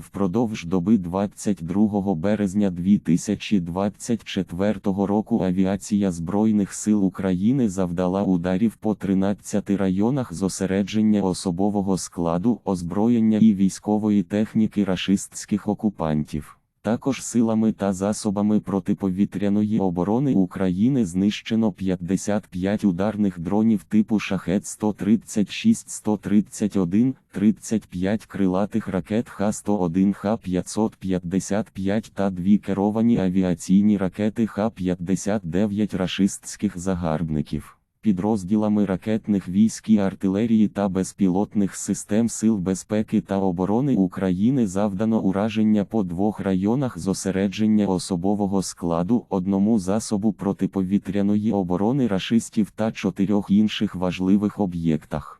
Впродовж доби 22 березня 2024 року авіація Збройних сил України завдала ударів по 13 районах зосередження особового складу, озброєння і військової техніки рашистських окупантів. Також силами та засобами протиповітряної оборони України знищено 55 ударних дронів типу Шахет 136 131 35 крилатих ракет Х-101 Х-555 та дві керовані авіаційні ракети Х-59 рашистських загарбників. Підрозділами ракетних військ і артилерії та безпілотних систем Сил безпеки та оборони України завдано ураження по двох районах зосередження особового складу, одному засобу протиповітряної оборони рашистів та чотирьох інших важливих об'єктах.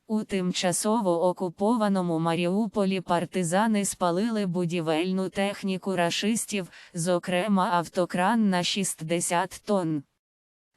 У тимчасово окупованому Маріуполі партизани спалили будівельну техніку рашистів, зокрема автокран на 60 тонн.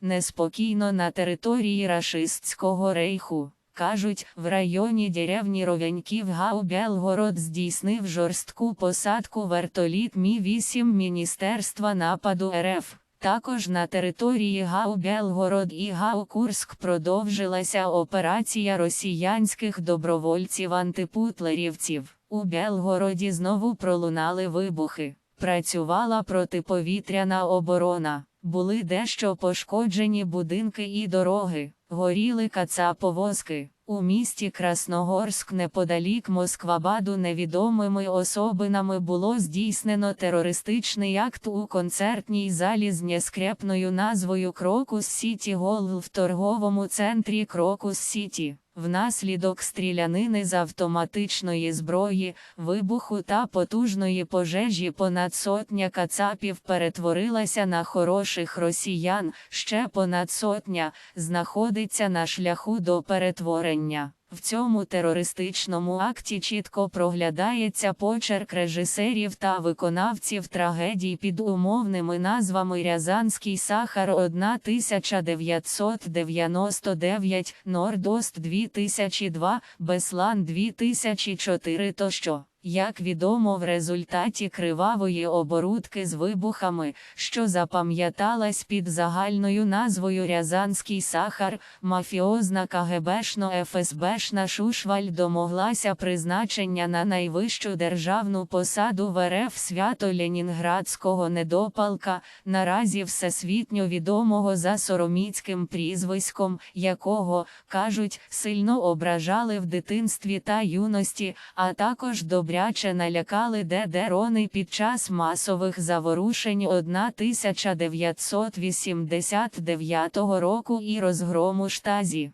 Неспокійно на території рашистського рейху. Кажуть, в районі деревні Ровеньків Гау Белгород здійснив жорстку посадку вертоліт Мі-8 Міністерства нападу РФ. Також на території Гау Белгород і Гау Курск продовжилася операція росіянських добровольців-антипутлерівців. У Белгороді знову пролунали вибухи. Працювала протиповітряна оборона. Були дещо пошкоджені будинки і дороги, горіли кацаповозки. У місті Красногорськ неподалік Москвабаду невідомими особинами було здійснено терористичний акт у концертній залі з нескрепною назвою Крокус Сіті Гол в торговому центрі Крокус Сіті. Внаслідок стрілянини з автоматичної зброї, вибуху та потужної пожежі понад сотня кацапів перетворилася на хороших росіян, ще понад сотня знаходиться на шляху до перетворення. В цьому терористичному акті чітко проглядається почерк режисерів та виконавців трагедій під умовними назвами Рязанський Сахар 1999, Нордост 2002, Беслан 2004 тощо. Як відомо, в результаті кривавої оборудки з вибухами, що запам'яталась під загальною назвою Рязанський сахар, мафіозна КГБшно ФСБшна Шушваль домоглася призначення на найвищу державну посаду в РФ свято Ленінградського недопалка, наразі всесвітньо відомого за сороміцьким прізвиськом, якого, кажуть, сильно ображали в дитинстві та юності, а також добряче налякали дедерони під час масових заворушень 1989 року і розгрому штазі.